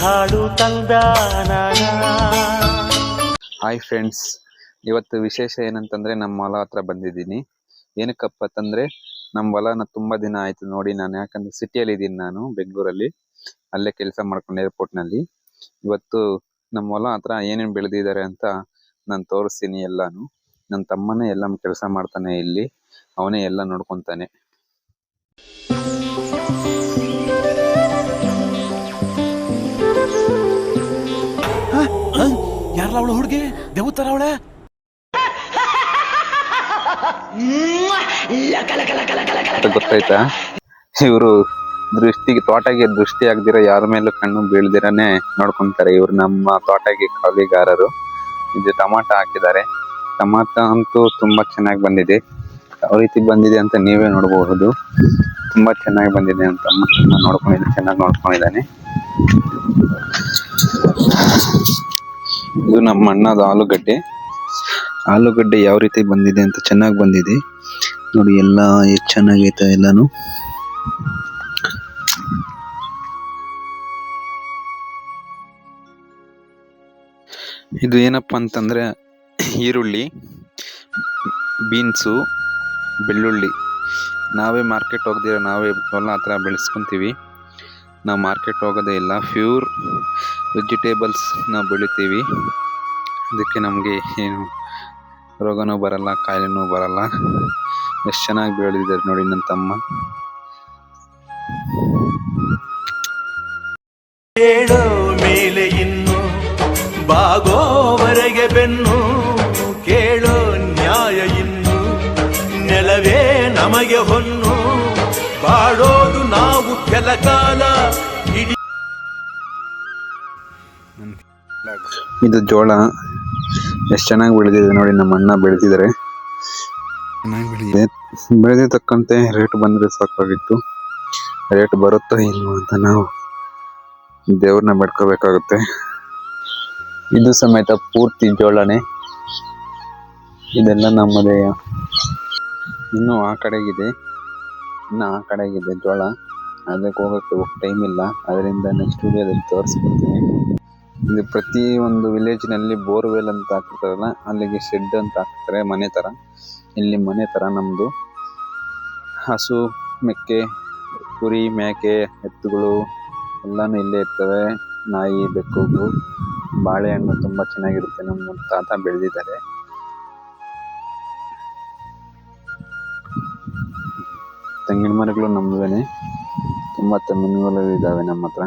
ಹಾಡು hi friends ಇವತ್ತು ವಿಶೇಷ ಏನಂತಂದ್ರೆ ನಮ್ಮ ಹೊಲ ಹತ್ರ ಬಂದಿದ್ದೀನಿ. ಏನಕ್ಕಪ್ಪ ಅಂತಂದ್ರೆ ನಮ್ಮ ಹೊಲನ ತುಂಬಾ ದಿನ ಆಯ್ತು ನೋಡಿ ನಾನು, ಯಾಕಂದ್ರೆ ಸಿಟಿಯಲ್ಲಿ ಇದ್ದೀನಿ ನಾನು, ಬೆಂಗಳೂರಲ್ಲಿ. ಅಲ್ಲೇ ಕೆಲಸ ಮಾಡ್ಕೊಂಡು ಏರ್ಪೋರ್ಟ್ನಲ್ಲಿ. ಇವತ್ತು ನಮ್ಮ ಹೊಲ ಹತ್ರ ಏನೇನು ಬೆಳೆದಿದ್ದಾರೆ ಅಂತ ನಾನು ತೋರಿಸ್ತೀನಿ ಎಲ್ಲಾನು. ನನ್ನ ತಮ್ಮನೇ ಎಲ್ಲ ಕೆಲಸ ಮಾಡ್ತಾನೆ ಇಲ್ಲಿ, ಅವನೇ ಎಲ್ಲ ನೋಡ್ಕೊಂತಾನೆ. ಅವಳು ಹುಡುಗಿ? ದೇವತರ ಅವಳೆ? ಗೊತ್ತಾಯ್ತಾ? ಇವರು ದೃಷ್ಟಿಗೆ, ತೋಟಗೆ ದೃಷ್ಟಿ ಆಗ್ದಿರ ಯಾರ ಮೇಲೂ ಕಣ್ಣು ಬೀಳ್ದಿರನೆ ನೋಡ್ಕೊಂತಾರೆ. ಇವ್ರು ನಮ್ಮ ತೋಟಗೆ ಕಾವಿಗಾರರು ಇದು ಟಮಾಟ ಹಾಕಿದ್ದಾರೆ. ಟಮಾಟ ಅಂತೂ ತುಂಬಾ ಚೆನ್ನಾಗಿ ಬಂದಿದೆ. ಯಾವ ರೀತಿ ಬಂದಿದೆ ಅಂತ ನೀವೇ ನೋಡಬಹುದು. ತುಂಬಾ ಚೆನ್ನಾಗಿ ಬಂದಿದೆ ಅಂತ ನೋಡ್ಕೊಂಡಿದ್ದೆ ಚೆನ್ನಾಗಿ ನೋಡ್ಕೊಂಡಿದ್ದಾನೆ. ಇದು ನಮ್ಮ ಅಣ್ಣದ ಆಲೂಗಡ್ಡೆ. ಆಲೂಗಡ್ಡೆ ಯಾವ ರೀತಿ ಬಂದಿದೆ ಅಂತ ಚೆನ್ನಾಗಿ ಬಂದಿದೆ. ನೋಡಿ, ಎಲ್ಲ ಎಷ್ಟು ಚೆನ್ನಾಗೈತೆ ಎಲ್ಲಾನು. ಇದು ಏನಪ್ಪಾ ಅಂತಂದ್ರೆ, ಈರುಳ್ಳಿ, ಬೀನ್ಸು, ಬೆಳ್ಳುಳ್ಳಿ. ನಾವೇ ಮಾರ್ಕೆಟ್ ಹೋಗ್ದಿರ ನಾವೇ ಹೊಲ ಹತ್ರ ಬೆಳೆಸ್ಕೊಂತೀವಿ. ನಾವು ಮಾರ್ಕೆಟ್ ಹೋಗೋದೇ ಇಲ್ಲ. ಪ್ಯೂರ್ ವೆಜಿಟೇಬಲ್ಸ್ ನಾವು ಬೆಳಿತೀವಿ. ಅದಕ್ಕೆ ನಮಗೆ ಏನು ರೋಗನೂ ಬರಲ್ಲ, ಕಾಯಿಲೆನೂ ಬರಲ್ಲ. ಎಷ್ಟು ಚೆನ್ನಾಗಿ ಬೆಳೆದಿದ್ದಾರೆ ನೋಡಿ ನನ್ನ ತಮ್ಮ. ಹೇಳೋ ಮೇಲೆ ಇನ್ನು ಬಾಗೋವರೆಗೆ ಬೆನ್ನು, ಕೇಳೋ ನ್ಯಾಯ ಇನ್ನು ನೆಲವೇ ನಮಗೆ ಹೊನ್ನು. ಬಾಡೋದು ನಾವು ಕೆಲ ಕಾಲ ಇಡೀ ಇದು ಜೋಳ. ಎಷ್ಟು ಚೆನ್ನಾಗಿ ಬೆಳೆದಿದೆ ನೋಡಿ ನಮ್ಮ ಅಣ್ಣ ಬೆಳೆದಿದ್ದಾರೆ. ಚೆನ್ನಾಗಿ ಬೆಳೆದಿದೆ. ಬೆಳೆದಿದ್ದಕ್ಕಂತೆ ರೇಟ್ ಬಂದ್ರೆ ಸಾಕಾಗಿತ್ತು. ರೇಟ್ ಬರುತ್ತೋ ಇಲ್ವೋ ಅಂತ ನಾವು ದೇವ್ರನ್ನ ಬೆಡ್ಕೋಬೇಕಾಗುತ್ತೆ. ಇದು ಸಮೇತ ಪೂರ್ತಿ ಜೋಳನೇ. ಇದೆಲ್ಲ ನಮ್ಮದೇ. ಇನ್ನು ಆ ಕಡೆಗಿದೆ. ಇನ್ನು ಆ ಇದೆ ಜೋಳ. ಅದಕ್ಕೆ ಹೋಗೋಕ್ಕೆ ಟೈಮ್ ಇಲ್ಲ. ಅದರಿಂದ ನೆಕ್ಸ್ಟ್ ವಿಡಿಯೋದಲ್ಲಿ ತೋರಿಸ್ಕೊಡ್ತೀನಿ. ಇದು ಪ್ರತಿ ಒಂದು ವಿಲೇಜ್ನಲ್ಲಿ ಬೋರ್ವೆಲ್ ಅಂತ ಹಾಕ್ತಾರಲ್ಲ ಅಲ್ಲಿಗೆ ಶೆಡ್ ಅಂತ ಹಾಕ್ತಾರೆ ಮನೆ ಥರ ಇಲ್ಲಿ ಮನೆ ಥರ ನಮ್ಮದು ಹಸು, ಮೆಕ್ಕೆ, ಕುರಿ, ಮೇಕೆ, ಎತ್ತುಗಳು ಎಲ್ಲಾನು ಇಲ್ಲೇ ಇರ್ತವೆ. ನಾಯಿ ಬೆಕ್ಕುಗಳು ಬಾಳೆಹಣ್ಣು ತುಂಬ ಚೆನ್ನಾಗಿರುತ್ತೆ. ನಮ್ಮ ತಾತ ಬೆಳೆದಿದ್ದಾರೆ. ತೆಂಗಿನ ಮರಗಳು ನಮ್ಮವೇನೆ ತುಂಬಾ ತೆಂಗಿನ ಮರಗಳು ಇದ್ದಾವೆ ನಮ್ಮ ಹತ್ರ.